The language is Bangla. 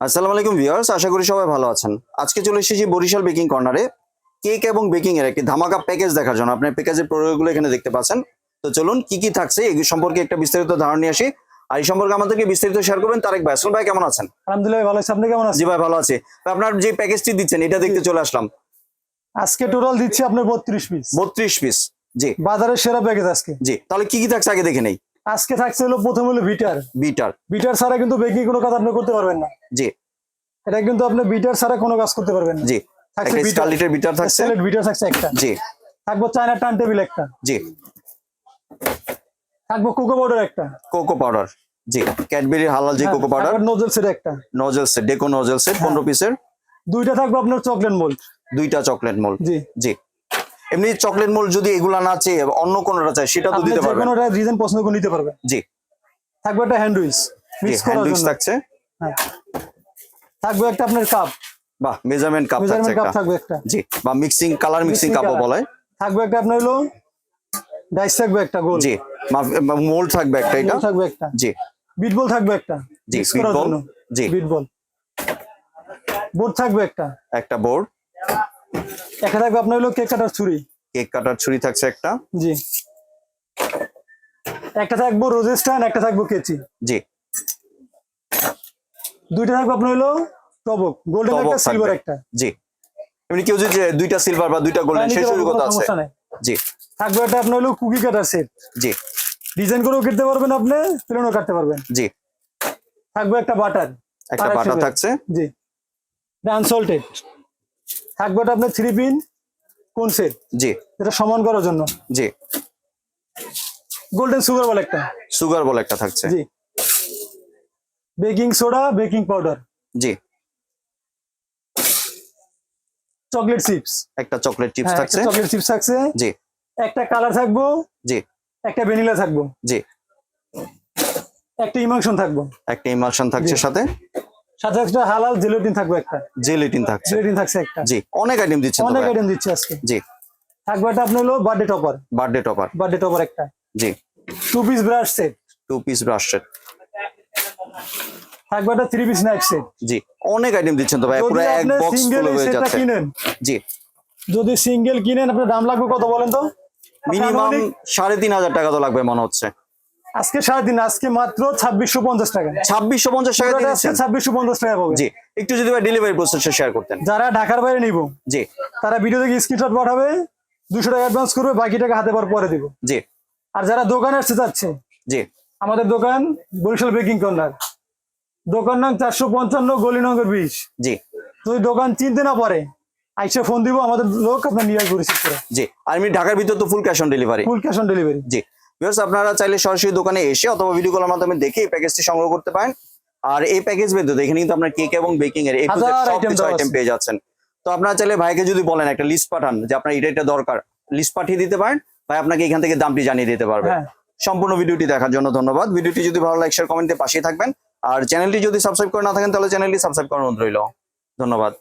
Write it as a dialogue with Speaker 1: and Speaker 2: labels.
Speaker 1: আসসালামু আলাইকুম ভিউয়ার্স আশা করি সবাই ভালো আছেন। আজকে চলে এসেছি বরিশাল বেকিং কর্নারে কেক এবং বেকিং এর একটি ধামাকা প্যাকেজ দেখার জন্য। আপনি প্যাকেজের প্রয়োগগুলো এখানে দেখতে পাচ্ছেন। তো চলুন কি কি থাকছে এই সম্পর্কে একটা বিস্তারিত ধারণা নিয়ে আসি। আর এই সম্পর্কে আমাদেরকে বিস্তারিত শেয়ার করবেন তারেক ভাই। আসল ভাই কেমন আছেন?
Speaker 2: আলহামদুলিল্লাহ ভালো আছি। আপনি কেমন আছেন?
Speaker 1: জি ভাই ভালো আছে। তো আপনার যে প্যাকেজটি দিচ্ছেন এটা দেখতে চলে আসলাম।
Speaker 2: আজকে টোটাল দিচ্ছি আপনার বত্রিশ পিস
Speaker 1: বত্রিশ পিস জি।
Speaker 2: বাজারের সেরা প্যাকেজ আজকে।
Speaker 1: জি তাহলে কি কি থাকছে আগে দেখে নেই?
Speaker 2: আজকে থাকছে হলো প্রথম হলো বিটার।
Speaker 1: বিটার।
Speaker 2: বিটার ছাড়া কিন্তু বেকিং কোনো কাজ আপনি করতে পারবেন না।
Speaker 1: জি।
Speaker 2: এটা কিন্তু আপনি বিটার ছাড়া কোনো কাজ করতে পারবেন না।
Speaker 1: জি।
Speaker 2: থাকছে
Speaker 1: একটা
Speaker 2: বিটার।
Speaker 1: স্টারলিটের বিটার থাকছে।
Speaker 2: সেলেট বিটার থাকছে একটা।
Speaker 1: জি।
Speaker 2: থাকব চায়না টার্ন টেবিল একটা।
Speaker 1: জি।
Speaker 2: থাকব কোকো পাউডার একটা।
Speaker 1: Cocoa powder. জি। ক্যাডবেরি হালাল যে কোকো পাউডার।
Speaker 2: নোজেল সেট একটা।
Speaker 1: Nozzle set deco nozzle set পনেরো পিসের
Speaker 2: দুইটা থাকব আপনার চকলেট মোল্ড
Speaker 1: দুইটা চকলেট মোল্ড
Speaker 2: জি।
Speaker 1: জি। এমনি চকলেট মোল্ড যদি এগুলা না চেয়ে অন্য কোনোটা চাই সেটা তো দিতে পারবেন।
Speaker 2: কোনোটা ডিজাইন পছন্দ করে নিতে পারবেন।
Speaker 1: জি।
Speaker 2: থাকবে একটা হ্যান্ডউইচ
Speaker 1: জি
Speaker 2: মিক্স করার জন্য।
Speaker 1: থাকছে।
Speaker 2: হ্যাঁ। থাকবে একটা আপনার কাপ
Speaker 1: বাহ মেজারমেন্ট কাপ থাকছে
Speaker 2: কাপ
Speaker 1: একটা।
Speaker 2: থাকবে একটা।
Speaker 1: জি বা মিক্সিং কালার মিক্সিং কাপও। বলা। হয়
Speaker 2: থাকবে একটা আপনার হলো ডাইস থাকবে একটা গোল
Speaker 1: জি মোল্ড থাকবে একটা এটা।
Speaker 2: থাকবে একটা।
Speaker 1: জি।
Speaker 2: বিট বল থাকবে একটা।
Speaker 1: জি বিট বল জি।
Speaker 2: বিট বল বোর্ড থাকবে একটা।
Speaker 1: একটা বোর্ড
Speaker 2: একটা থাকবে আপনার হলো কেক কাটার ছুরি।
Speaker 1: কেক কাটার ছুরি থাকছে একটা।
Speaker 2: জি। একটা থাকব স্ট্যান্ড একটা থাকব কেচি।
Speaker 1: জি।
Speaker 2: দুইটা থাকবে আপনার হলো টবক গোল্ডেন একটা সিলভার একটা।
Speaker 1: জি। এমনি কেউ যদি দুইটা সিলভার বা দুইটা গোল্ডেন সেই সুযোগ আছে। জি।
Speaker 2: থাকবে একটা আপনার হলো কুকি কাটার সেট
Speaker 1: জি।
Speaker 2: ডিজাইন করেও কাটতে পারবেন আপনি প্লেনও কাটতে পারবেন।
Speaker 1: জি।
Speaker 2: থাকবে একটা বাটার
Speaker 1: একটা
Speaker 2: আড়াইশো
Speaker 1: বাটা
Speaker 2: গ্রাম।
Speaker 1: থাকছে।
Speaker 2: জি। আনসল্টেড থাকবে একটা আপনার থ্রি পিন কোন সেট
Speaker 1: জি।
Speaker 2: এটা সমান করার জন্য?
Speaker 1: জি।
Speaker 2: গোল্ডেন সুগার বল একটা।
Speaker 1: সুগার বল একটা থাকছে।
Speaker 2: জি। বেকিং সোডা বেকিং পাউডার
Speaker 1: জি।
Speaker 2: চকলেট চিপস
Speaker 1: একটা চকলেট চিপস থাকছে।
Speaker 2: চকলেট চিপস থাকছে।
Speaker 1: জি।
Speaker 2: একটা কালার থাকব।
Speaker 1: জি।
Speaker 2: একটা ভ্যানিলা থাকব।
Speaker 1: জি।
Speaker 2: একটা ইমাংশন থাকব।
Speaker 1: একটা ইমালশন থাকছে সাথে।
Speaker 2: সাথে একটা হালাল জেলেটিন থাকবে একটা।
Speaker 1: জেলেটিন থাকছে।
Speaker 2: জেলেটিন থাকছে একটা।
Speaker 1: জি অনেক আইটেম দিচ্ছেন
Speaker 2: অনেক আইটেম দিচ্ছে আজকে।
Speaker 1: জি।
Speaker 2: থাকবে একটা আপনার হলো birthday topper
Speaker 1: birthday topper
Speaker 2: birthday topper একটা।
Speaker 1: জি।
Speaker 2: Two piece brush set
Speaker 1: two piece brush set
Speaker 2: থাকবে একটা থ্রি পিস নাইফ সেট
Speaker 1: জি অনেক আইটেম দিচ্ছেন তো ভাই। পুরো এক বক্স ফুল হয়ে যাচ্ছে। জি।
Speaker 2: যদি সিঙ্গেল কিনেন আপনার দাম লাগবে কত বলেন তো?
Speaker 1: মিনিমাম সাড়ে তিন হাজার টাকা তো লাগবে মনে হচ্ছে।
Speaker 2: আজকে সারাদিন আজকে মাত্র ছাব্বিশশো পঞ্চাশ টাকা।
Speaker 1: ছাব্বিশশো পঞ্চাশ টাকা
Speaker 2: ছাব্বিশশো পঞ্চাশ টাকা পাবে।
Speaker 1: জি একটু যদি ডেলিভারি প্রসেসটা শেয়ার করতেন।
Speaker 2: যারা ঢাকার বাইরে নিব
Speaker 1: জি।
Speaker 2: তারা ভিডিও থেকে স্ক্রিনশট পাঠাবে দুশো টাকা অ্যাডভান্স করবে বাকি টাকা হাতে পাওয়ার পরে দিব।
Speaker 1: জি।
Speaker 2: আর যারা দোকানে আসতে যাচ্ছে
Speaker 1: জি।
Speaker 2: আমাদের দোকান বরিশাল বেকিং কর্নার দোকান নাম চারশো পঞ্চান্ন গলি নম্বর বিশ
Speaker 1: জি।
Speaker 2: যদি দোকান চিনতে না পারে আইসে ফোন দিব আমাদের লোক আপনার নিয়ে আসবে রিসিভ করে
Speaker 1: জি। আর এমনি ঢাকার ভিতর তো full cash on delivery
Speaker 2: full cash on delivery
Speaker 1: G. Because আপনারা চাইলে সরাসরি দোকানে এসে অথবা ভিডিও কলের মাধ্যমে দেখে এই প্যাকেজটি সংগ্রহ করতে পারেন। আর এই প্যাকেজ বেঁধে এখানে কিন্তু আপনার কেক এবং বেকিং এর এই
Speaker 2: হাজার
Speaker 1: সব
Speaker 2: item
Speaker 1: কিছু আইটেম পেয়ে যাচ্ছেন। তো আপনারা চাইলে ভাইকে যদি বলেন একটা লিস্ট পাঠান যে আপনার এটা এটা দরকার লিস্ট পাঠিয়ে দিতে পারেন। ভাই আপনাকে এখান থেকে দামটি জানিয়ে দিতে পারবে।
Speaker 2: হ্যাঁ।
Speaker 1: সম্পূর্ণ ভিডিওটি দেখার জন্য ধন্যবাদ। ভিডিওটি যদি ভালো লাগে শেয়ার কমেন্টে পাশে থাকবেন। আর চ্যানেলটি যদি সাবস্ক্রাইব করে না থাকেন তাহলে চ্যানেলটি সাবস্ক্রাইব করার অনুরোধ রইল। ধন্যবাদ।